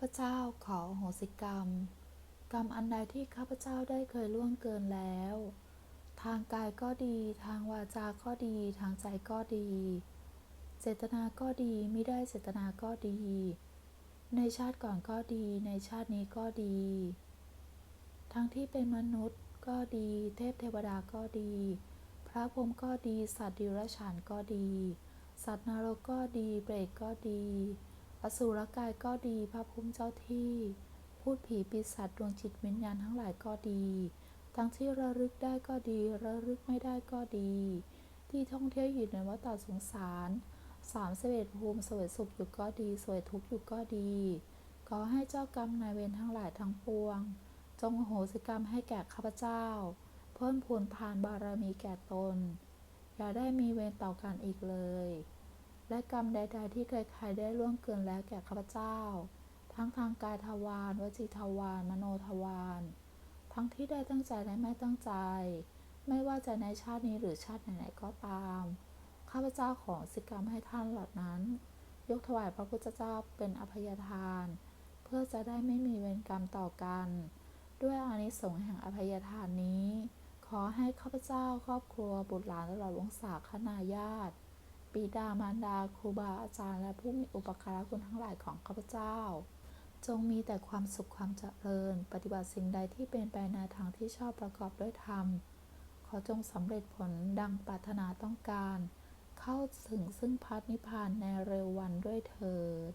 พเจ้าขอโหสิกรรม กรรมอันใดที่ข้าพเจ้าได้เคยล่วงเกินแล้ว ทางกายก็ดี ทางวาจาก็ดี ทางใจก็ดี เจตนาก็ดีไม่ได้เจตนาก็ดี ในชาติก่อนก็ดี ในชาตินี้ก็ดี ทั้งที่เป็นมนุษย์ก็ดี เทพเทวดาก็ดี พระพรหมก็ดี สัตว์ดิรัจฉานก็ดี สัตว์นรกก็ดี เปรตก็ดี อสูรกายก็ดี พระภูมิเจ้าที่ พูดผีปีศาจดวงจิตวิญญาณทั้งหลายก็ดี ทั้งที่ระลึกได้ก็ดี ระลึกไม่ได้ก็ดี ที่ท่องเที่ยวอยู่ในวัฏสงสารสามสิบเอ็ดภูมิสวยสุขอยู่ก็ดี สวยทุกข์อยู่ก็ดี ขอให้เจ้ากรรมนายเวรทั้งหลายทั้งปวง จงโหสิกรรมให้แก่ข้าพเจ้า เพิ่มพูนทานบารมีแก่ตน อย่าได้มีเวรต่อกันอีกเลย และกรรมใด ๆ ที่ใครๆได้ล่วงเกินแล้วแก่ข้าพเจ้า ทั้งทางกายทวารวจีทวารมโนทวารทั้งที่ได้ตั้งใจและไม่ตั้งใจ ไม่ว่าจะในชาตินี้หรือชาติไหนๆก็ตาม ข้าพเจ้าของสิกรรมให้ท่านเหล่านั้น ยกถวายพระพุทธเจ้าเป็นอภัยทาน เพื่อจะได้ไม่มีเวรกรรมต่อกัน ด้วยอานิสงส์แห่งอภัยทานนี้ ขอให้ข้าพเจ้าครอบครัวบุตรหลานตลอดวงศาคณาญาติ บิดามารดาครูบาอาจารย์และผู้มีอุปการะคุณทั้งหลายของข้าพเจ้า จงมีแต่ความสุขความเจริญ ปฏิบัติสิ่งใดที่เป็นไปในทางที่ชอบประกอบด้วยธรรม ขอจงสำเร็จผลดังปรารถนาต้องการ เข้าถึงซึ่งพัฒนิพพานในเร็ววันด้วยเถิด